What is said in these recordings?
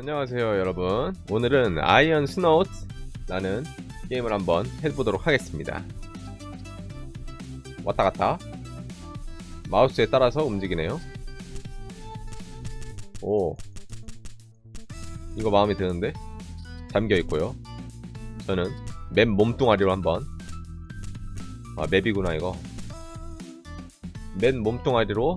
안녕하세요 여러분. 오늘은 아이언 스노우트라는 게임을 한번 해보도록 하겠습니다. 왔다갔다. 마우스에 따라서 움직이네요. 오. 이거 마음에 드는데? 잠겨있고요. 저는 맵 몸뚱아리로 한번. 아 맵이구나 이거. 맵 몸뚱아리로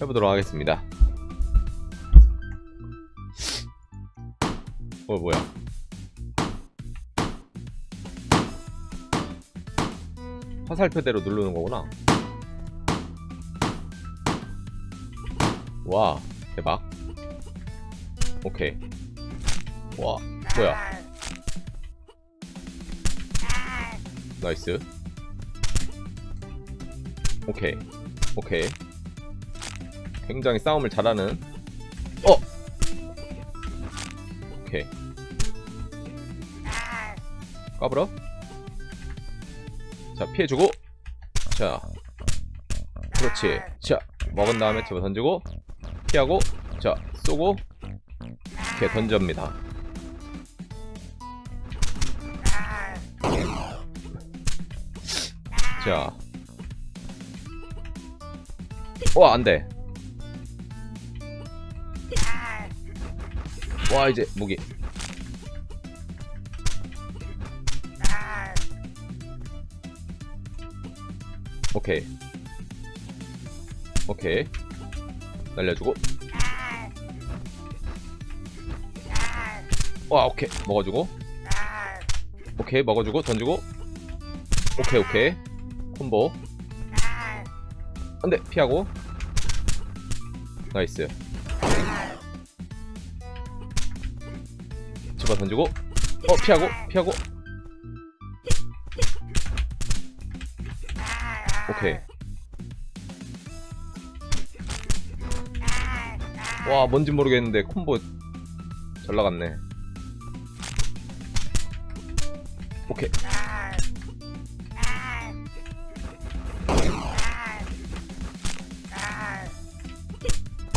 해보도록 하겠습니다 어 뭐야? 화살표대로 누르는 거구나. 와 대박. 오케이. 와 뭐야? 나이스. 오케이. 오케이. 굉장히 싸움을 잘하는. 어! 오케이 까불어? 자 피해주고. 자 그렇지. 자 먹은 다음에 집어 던지고 피하고 자 쏘고 이렇게 던집니다. 자. 와, 안 돼. 와, 이제 무기. 오케이. 오케이. 날려주고. 와, 오케이. 먹어주고. 오케이, 먹어주고, 던지고. 오케이, 오케이. 콤보. 안돼 피하고 나이스 집어 던지고 어 피하고 피하고 오케이 와 뭔지 모르겠는데 콤보 잘 나갔네. 오케이.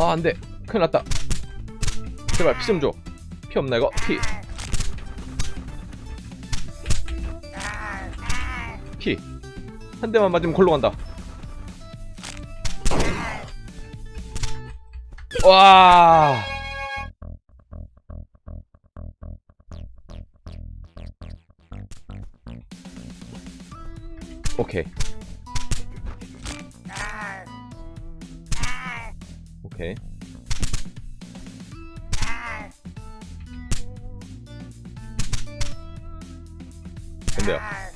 아 안돼. 큰일 났다. 제발 피 좀줘피 없나 이거? 피 피. 한 대만 맞으면 골로 간다. 와. 오케이. 오케이. 근데요.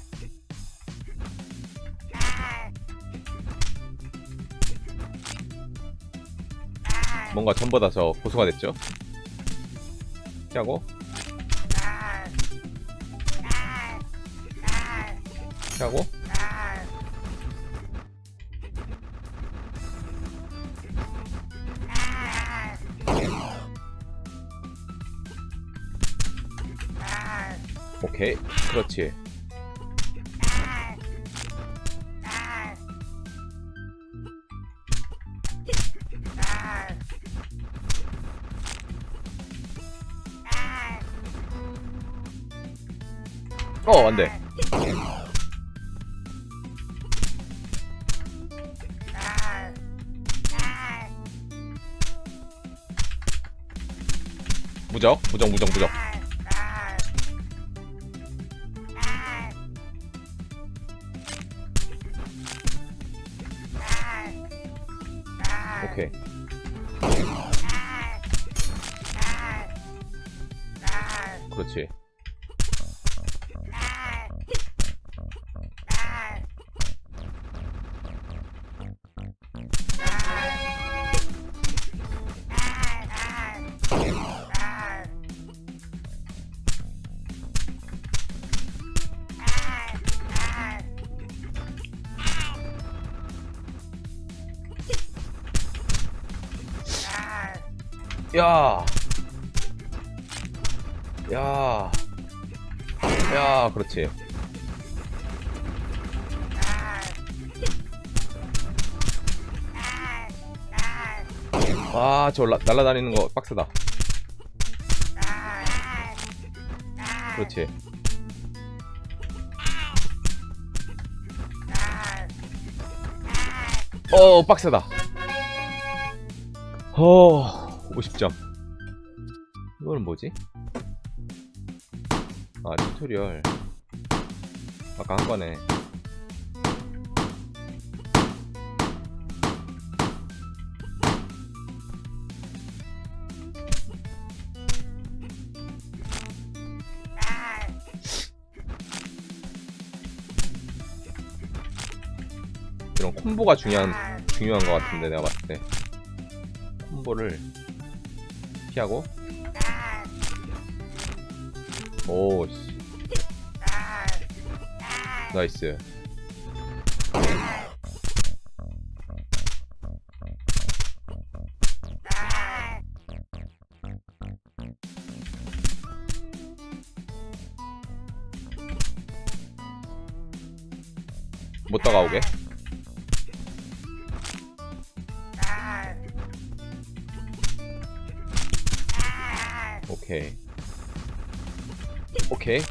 뭔가 전보다 저 고수가 됐죠? 피하고? 피하고? 오케이. 그렇지 어 안 돼. 무적 무적 무적 무적. 오케이. 그렇지 야. 야. 야, 그렇지. 와저 라, 날라다니는 거 빡세다. 그렇지. 어 빡세다. 어 50점. 이거는 뭐지? 아 튜토리얼. 아까 한 번에. 콤보가 중요한 중요한 것 같은데 내가 봤을 때. 콤보를 피하고. 오 씨. 나이스. 못 다가오게 오케이. 오케이.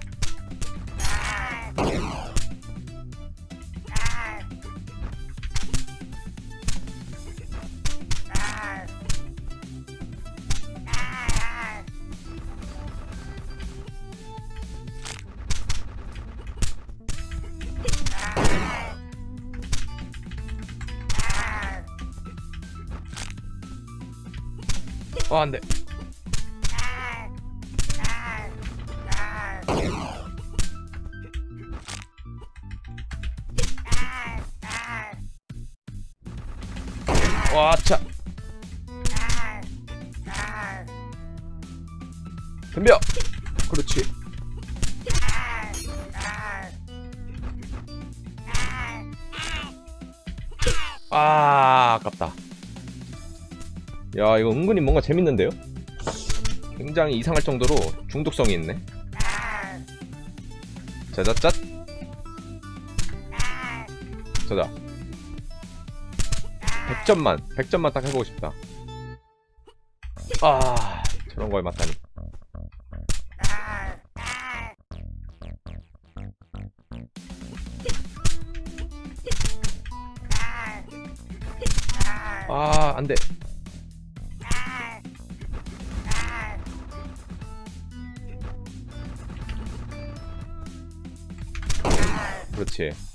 어 안돼 와차. 덤벼 그렇지. 아 아깝다. 야 이거 은근히 뭔가 재밌는데요? 굉장히 이상할 정도로 중독성이 있네. 짜자짠 자자 100점만 100점만 딱 해보고 싶다. 아 저런 거에 맞다니. 아 안돼. 그렇지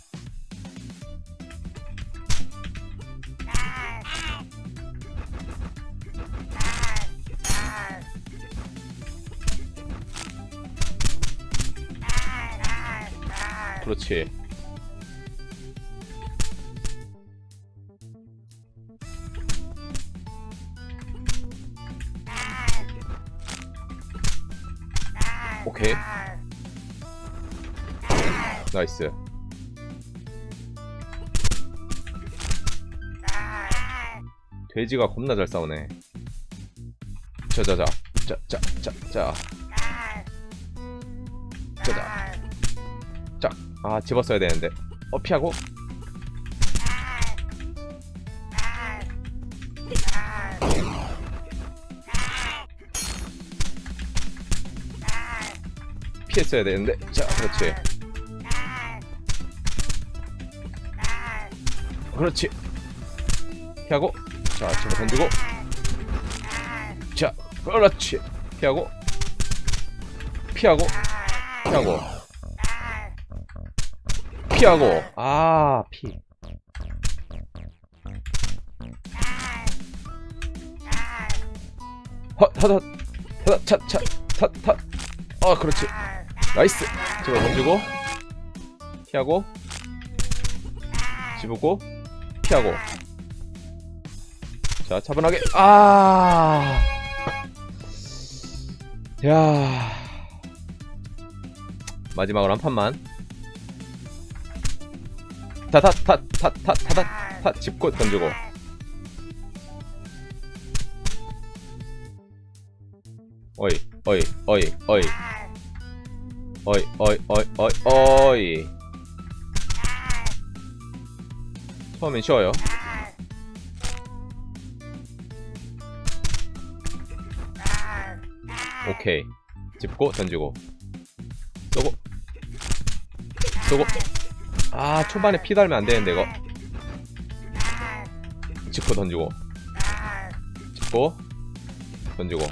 그렇지. 오케이. 나이스. 돼지가 겁나 잘 싸우네. 자자자. 자자자자. 자자. 자 아 집었어야 되는데. 어 피하고. 피했어야 되는데. 자 그렇지. 그렇지. 피하고. 자 집어 던지고. 자 그렇지. 피하고. 피하고. 피하고 피하고. 아 피. 헛헛헛. 헛 차차차차. 어 그렇지. 나이스. 집어 던지고 피하고 집고 피하고. 자 차분하게. 아! 야. 마지막으로 한 판만. 타타타타타타타 짚고 던지고. 어이 어이 어이 어이 어이 어이 어이 어이 어이 처음엔 쉬워요. 오케이 짚고 던지고 쏘고 아 초반에 피 달면 안 되는데 이거. 짚고 던지고. 짚고 던지고.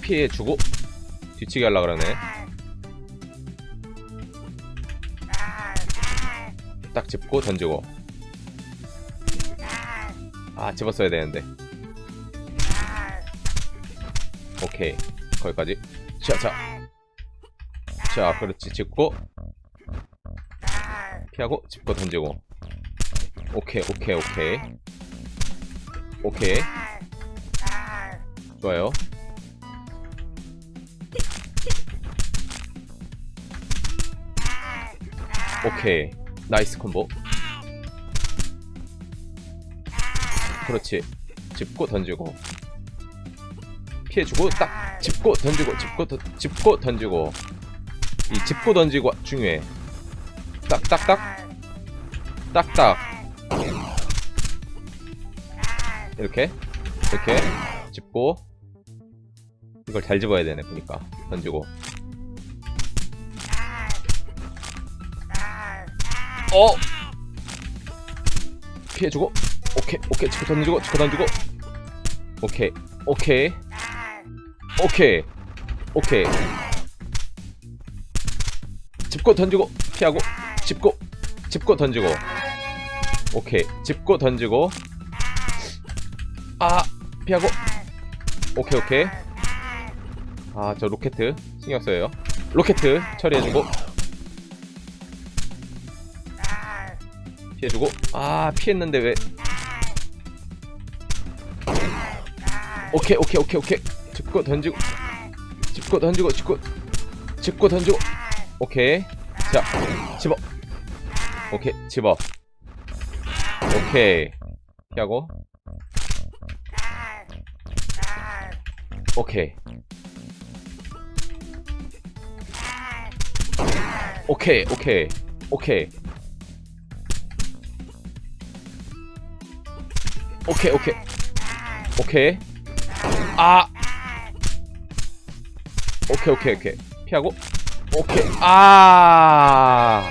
피해주고 뒤치기 하려 그러네. 딱 짚고 던지고. 아 집었어야 되는데. 오케이 거기까지. 자자. 자 그렇지. 짚고. 피하고 짚고 던지고. 오케이 오케이 오케이. 오케이. 좋아요. 오케이. 나이스 콤보. 그렇지. 짚고 던지고. 피해주고 딱 짚고 던지고 짚고 던- 짚고 던지고. 이 짚고 던지고 중요해. 딱딱딱. 딱딱. 이렇게 이렇게 짚고. 이걸 잘 집어야 되네 보니까. 던지고. 어? 피해주고. 오케이 오케이. 짚고 던지고 짚고 던지고. 오케이 오케이 오케이. 오케이. 짚고 던지고 피하고 짚고 짚고 던지고. 오케이. 짚고 던지고. 아 피하고. 오케이 오케이. 아 저 로켓 신경 써요. 로켓 처리해주고. 피해주고. 아 피했는데 왜? 오케이 오케이 오케이 오케이 짚고 던지고 짚고 던지고 짚고 짚고 던지고. 오케이. 자 집어. 오케이 집어. 오케이. 피하고. 오케이. 오케이 오케이 오케이. 오케이 오케이. 오케이. 아 오케이 오케이 오케이. 피하고. 오케이. 아.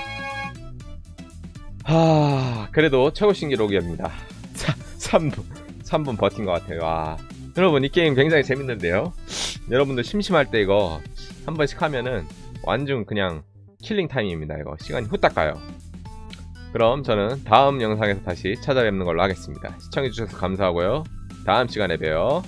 하, 그래도 최고 신기록이옵니다. 3분 3분 버틴 것 같아요. 와 여러분 이 게임 굉장히 재밌는데요? 여러분들 심심할 때 이거 한 번씩 하면은 완전 그냥 킬링 타임입니다 이거. 시간이 후딱 가요. 그럼 저는 다음 영상에서 다시 찾아뵙는 걸로 하겠습니다. 시청해주셔서 감사하고요. 다음 시간에 봬요